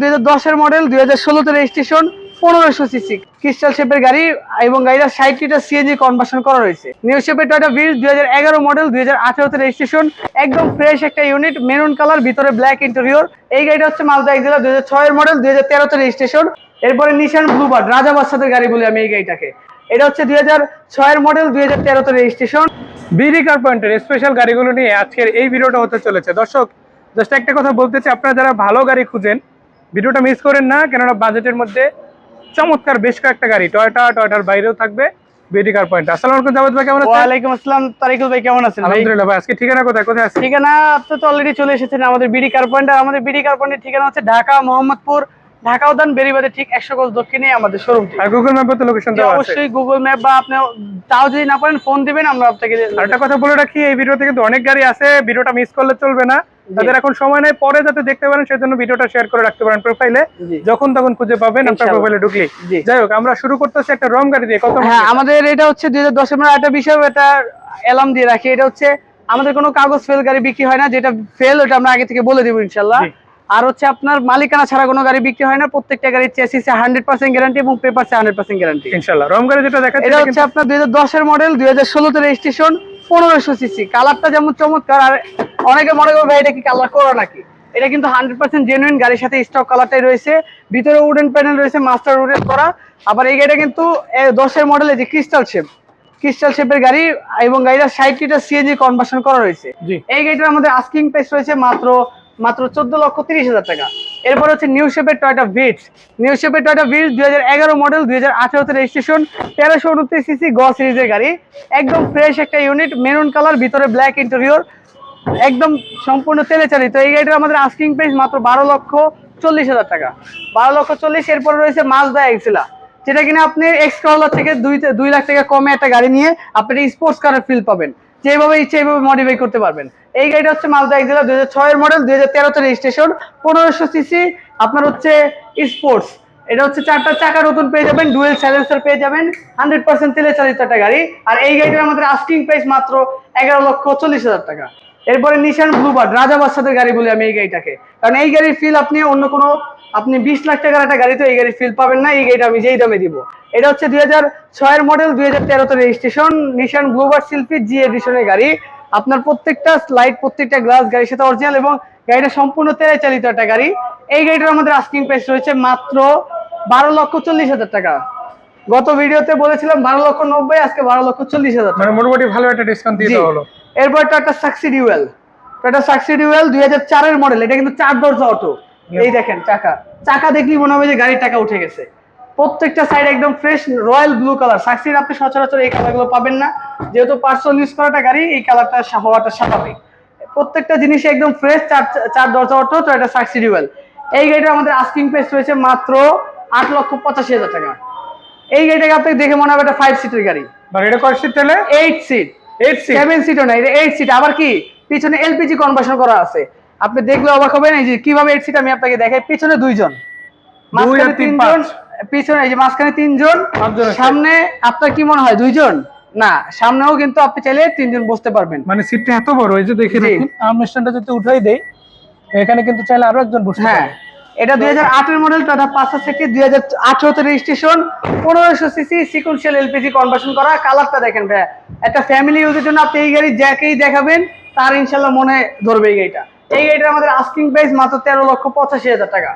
দুই হাজার দশের মডেল দুই হাজার ষোলোতে রেজিস্ট্রেশন পনেরোশো সিসি ক্রিস্টাল শেপের গাড়ি এবং গাড়িটা ষাট লিটার সিএনজি কনভার্সন করা রয়েছে। নিউ শেপের টয়টা ভিল দুই হাজার এগারো মডেল দুই হাজার আঠেরোতে রেজিস্ট্রেশন একদম ফ্রেশ একটা ইউনিট মেরুন কালার ভিতরে ব্ল্যাক ইন্টেরিয়র এই গাড়িটা হচ্ছে মালদা এক্সেলা দুই হাজার ছয়ের মডেল দুই হাজার তেরোতে রেজিস্ট্রেশন এরপরে নিশান ব্লুবার্ড রাজা বাচ্চাদের গাড়ি বলি আমি এই গাড়িটাকে। এটা হচ্ছে দুই হাজার ছয়ের মডেল দুই হাজার তেরোতে রেজিস্ট্রেশন বিডি কার পয়েন্টের স্পেশাল গাড়িগুলো নিয়ে আজকের এই ভিডিওটা হতে চলেছে। দর্শক জাস্ট একটা কথা বলতে চাই, আপনারা যারা ভালো গাড়ি খুঁজেন ভিডিওটা মিস করেন না কেননা বাজেটের মধ্যে চমৎকার বেশ কয়েকটা গাড়ি টয়টা টয়টার বাইরেও থাকবে বিডি পয়েন্ট আসসালামু আলাইকুম জাভেদ ভাই কেমন আছেন? ওয়ালাইকুম আসসালাম তারিকুল ভাই কেমন আছেন আলহামদুলিল্লাহ ভাই আজকে ঠিকানা কোথায়? কোথায় আছেন? ঠিকানা আপনি তো অলরেডি চলে এসেছেন আমাদের বিডি পয়েন্ট আর আমাদের বিডি পয়েন্টের ঠিকানা হচ্ছে ঢাকা মোহাম্মদপুর ঢাকা উদ্যান বেরিবাদে ঠিক একশো গজ দক্ষিণে আমাদের শোরুমটি আর গুগল ম্যাপে তো লোকেশন দেওয়া আছে। অবশ্যই গুগল ম্যাপ বা আপনি তাও যদি না পারেন ফোন দিবেন আমরা আপনাকে কথা বলে রাখি এই ভিডিওতে কিন্তু অনেক গাড়ি আছে ভিডিওটা মিস করলে চলবে না। তাদের এখন সময় নেই পরে যাতে দেখতে পারেন সেজন্য ভিডিওটা শেয়ার করে রাখতে পারেন প্রোফাইলে যখন তখন খুঁজে পাবেন আপনার প্রোফাইলে ঢুকলে। যাই হোক আমরা শুরু করতেছি একটা রম গাড়ি দিয়ে কত হ্যাঁ আমাদের এটা হচ্ছে দুই হাজার দশের একটা বিষয় এটা অ্যালার্ম দিয়ে রাখি। এটা হচ্ছে আমাদের কোনো কাগজ ফেল গাড়ি বিক্রি হয় না যেটা ফেল ওটা আমরা আগে থেকে বলে দিব ইনশাল্লাহ। আর হচ্ছে আপনার মালিকানা ছাড়া কোনো গাড়ি বিক্রি হয় না প্রত্যেকটা গাড়ির চেসিসে হান্ড্রেড পার্সেন্ট গ্যারান্টি এবং পেপারসে হান্ড্রেড পার্সেন্ট গ্যারান্টি ইনশাল্লাহ। রম গাড়ি যেটা দেখাচ্ছি এটা হচ্ছে আপনার দুই হাজার দশের মডেল দুই হাজার ষোলোতে রেজিস্ট্রেশন পনেরোশো সিসি কালারটা যেমন চমৎকার আর অনেকে মনে করবে ভাই এটা কি কালার করা নাকি? এটা কিন্তু হান্ড্রেড পার্সেন্ট জেনুইন গাড়ির সাথে স্টক কালারটাই রয়েছে। ভিতরে উডেন প্যানেল রয়েছে মাস্টার উডেন করা। আবার এই গাড়িটা কিন্তু দশের মডেলে যে ক্রিস্টাল শেপ ক্রিস্টাল শেপের গাড়ি এবং গাড়িটা ষাট লিটার সিএনজি কনভার্সন করা রয়েছে। এই গাড়িটার আমাদের আস্কিং প্রাইস রয়েছে মাত্র মাত্র চোদ্দ লক্ষ তিরিশ হাজার টাকা। এরপর হচ্ছে নিউ শেপের টয়টা ভিট নিউ শেপের টয়টা ভিট দুই হাজার এগারো মডেল দুই হাজার আঠেরোতে রেজিস্ট্রেশন তেরোশো উনত্রিশ সিসি গ সিরিজের গাড়ি। একদম ফ্রেশ একটা ইউনিট মেরুন কালার ভিতরে ব্ল্যাক ইন্টেরিয়র একদম সম্পূর্ণ তেলে চালিত এই গাড়িটার আমাদের আস্কিং প্রাইস মাত্র বারো লক্ষ চল্লিশ হাজার টাকা। বারো লক্ষ চল্লিশ, এরপরে রয়েছে মাজদা এক্সিলা যেটা কিনা আপনি এক্স করলার থেকে দুই দুই লাখ টাকা কমে একটা গাড়ি নিয়ে আপনি স্পোর্টস কারের ফিল পাবেন। যেভাবে ইচ্ছে এইভাবে মডিফাই করতে পারবেন। এই গাড়িটা হচ্ছে মালদা এক্সিলা দুই হাজার ছয়ের মডেল দুই হাজার তেরোতে রেজিস্ট্রেশন পনেরোশো সিসি আপনার হচ্ছে স্পোর্টস এটা হচ্ছে চারটা চাকা নতুন পেয়ে যাবেন ডুয়েল সাইলেন্সার পেয়ে যাবেন হান্ড্রেড পার্সেন্ট তেলে চালিত একটা গাড়ি। আর এই গাড়িটার আমাদের আস্কিং প্রাইস মাত্র এগারো লক্ষ চল্লিশ হাজার টাকা। এরপরে নিশান ব্লুবার্ড রাজা বাচ্চাদের গাড়ি বলি আমি এই গাড়িটাকে। কারণ এই গাড়ির ফিল আপনি অন্য কোনো আপনি বিশ লাখ টাকার একটা গাড়ি তো এই গাড়ির ফিল পাবেন না এই গাড়িটা আমি যেই দামে দিব। এটা হচ্ছে দুই হাজার ছয়ের মডেল দুই হাজার তেরোতে রেজিস্ট্রেশন নিশান ব্লুবার্ড শিল্পী জি এডিশনের গাড়ি। আপনার প্রত্যেকটা স্লাইড প্রত্যেকটা গ্লাস গাড়ির সাথে অরিজিনাল এবং গাড়িটা সম্পূর্ণ তেলে চালিত একটা গাড়ি। এই গাড়িটার আমাদের আস্কিং প্রাইস রয়েছে মাত্র বারো লক্ষ চল্লিশ হাজার টাকা। গত ভিডিওতে বলেছিলাম বারো লক্ষ নব্বই আজকে বারো লক্ষ চল্লিশ হাজার টাকা। মানে মোটামুটি ভালো একটা ডিসকাউন্ট দিয়ে দেওয়া হলো। এরপর টাটা সাকসি ডিউয়েল টাটা সাকসি ডিউয়েল দুই হাজার চারের মডেল এটা কিন্তু চার দরজা অটো এই দেখেন চাকা। চাকা দেখলেই মনে হবে যে গাড়ির টাকা উঠে গেছে। প্রত্যেকটা সাইড একদম ফ্রেশ রয়্যাল ব্লু কালার সাকসির আপনি সচরাচর এই কালারগুলো পাবেন না। যেহেতু পার্সোনাল ইউজ করাটা গাড়ি এই কালারটা হওয়াটা স্বাভাবিক। প্রত্যেকটা জিনিস একদম ফ্রেশ চার চার দরজা অটো তো এটা সাকসি ডিউয়েল এই গাড়িটা আমাদের আস্কিং প্রাইস রয়েছে মাত্র আট লক্ষ পঁচাশি হাজার টাকা। এই গাড়িটাকে আপনাকে দেখে মনে হবে একটা ফাইভ সিটের গাড়ি। এটা কয় সিট এইট সিট সেভেন সিটও না এটা এইট সিট আবার কি? পিছনে এলপিজি কনভার্সন করা আছে। আপনি দেখলে অবাক হবেন এই যে কীভাবে এইট সিট আমি আপনাকে দেখাই পিছনে দুইজন। মাঝখানে তিনজন পিছনে এই যে মাঝখানে তিনজন সামনে আপনার কি মনে হয় দুইজন? না সামনেও কিন্তু আপনি চাইলে তিনজন বসতে পারবেন। মানে সিটটা এত বড় এই যে দেখে। রাখুন আর্মস্ট্যান্ডটা যদি উঠাই দেই এখানে কিন্তু চাইলে আরও একজন বসতে হ্যাঁ এটা দুই হাজার আটের মডেল টাটা পাঁচশো থেকে দুই হাজার আঠারোতে রেজিস্ট্রেশন পনেরোশো সিসি সিকুয়েন্সিয়াল এলপিজি কনভার্সন করা। কালারটা দেখেন ভাইয়া, একটা ফ্যামিলি ইউজের জন্য আপনি এই গাড়ি যাকেই দেখাবেন, তার ইনশাল্লাহ মনে ধরবে এই গাড়িটা। এই গাড়িটা আমাদের আস্কিং প্রাইস মাত্র তেরো লক্ষ পঁচাশি হাজার টাকা।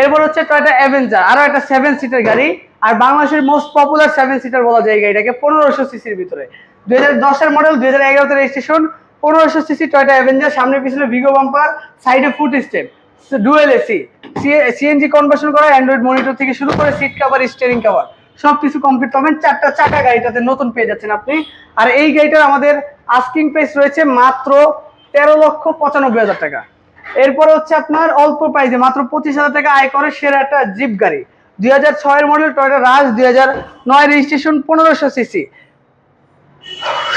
এরপর হচ্ছে টয়টা অ্যাভেঞ্জার আরও একটা সেভেন সিটার গাড়ি। আর বাংলাদেশের মোস্ট পপুলার সেভেন সিটার বলা যায় এই গাড়িটাকে, পনেরোশো সিসির ভিতরে। দুই হাজার দশের মডেল দুই হাজার এগারোতে রেজিস্ট্রেশন পনেরোশো সিসি টয়টা অ্যাভেঞ্জার সামনে পিছনে ভিগো বাম্পার সাইডে foot step dual AC CNG conversion করা অ্যান্ড্রয়েড মনিটর থেকে শুরু করে সিট কভার স্টিয়ারিং কভার সবকিছু কমপ্লিট পাবেন। চারটা চাকা গাড়িটাতে নতুন পেয়ে যাচ্ছেন আপনি। আর এই গাড়িটার আমাদের আস্কিং প্রাইস রয়েছে মাত্র তেরো লক্ষ পঁচানব্বই হাজার টাকা। এরপরে হচ্ছে আপনার অল্প প্রাইসে মাত্র পঁচিশ হাজার টাকা আয় করে সেরা একটা জিপ গাড়ি। দুই হাজার ছয়ের মডেল টয়টা রাজ দুই হাজার নয় রেজিস্ট্রেশন পনেরোশো সিসি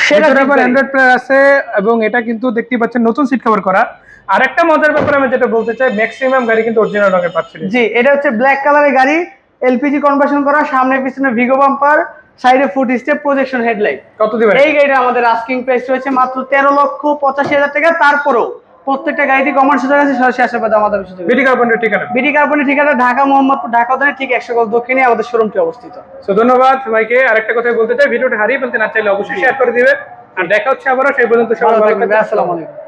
গাড়ি। অ্যান্ড্রয়েড প্লে আছে এবং এটা কিন্তু দেখতে পাচ্ছেন নতুন সিট কভার করা। আর একটা মজার ব্যাপার আমি যেটা বলতে চাই ম্যাক্সিমাম গাড়ি কিন্তু অরিজিনাল রঙের পাচ্ছেন জি এটা হচ্ছে ব্ল্যাক কালারের গাড়ি এলপিজি কনভার্সন করা সামনে পিছনে ভিগো বাম্পার সাইডে ফুট স্টেপ প্রজেকশন হেডলাইট কত দিবেন? এই গাড়িটা আমাদের আস্কিং প্রাইস রয়েছে মাত্র তেরো লক্ষ পঁচাশি হাজার টাকা। তারপরেও প্রত্যেকটা গাড়িতে কমার সুযোগ আছে সরাসরি আসার পথে আমাদের সুযোগ বিডি কার্বনের ঠিকানা? বিডি কার্বনের ঠিকানা ঢাকা মোহাম্মদপুর ঢাকা উদ্যানের ঠিক একশো গজ দক্ষিণে আমাদের শোরুমটি অবস্থিত। তো ধন্যবাদ ভাইকে। আরেকটা কথা বলতে চাই ভিডিওটা হারিয়ে ফেলতে না চাইলে অবশ্যই শেয়ার করে দিবেন। আর দেখা হচ্ছে আবারও সেই পর্যন্ত সবাই ভালো থাকবেন আসসালামু আলাইকুম।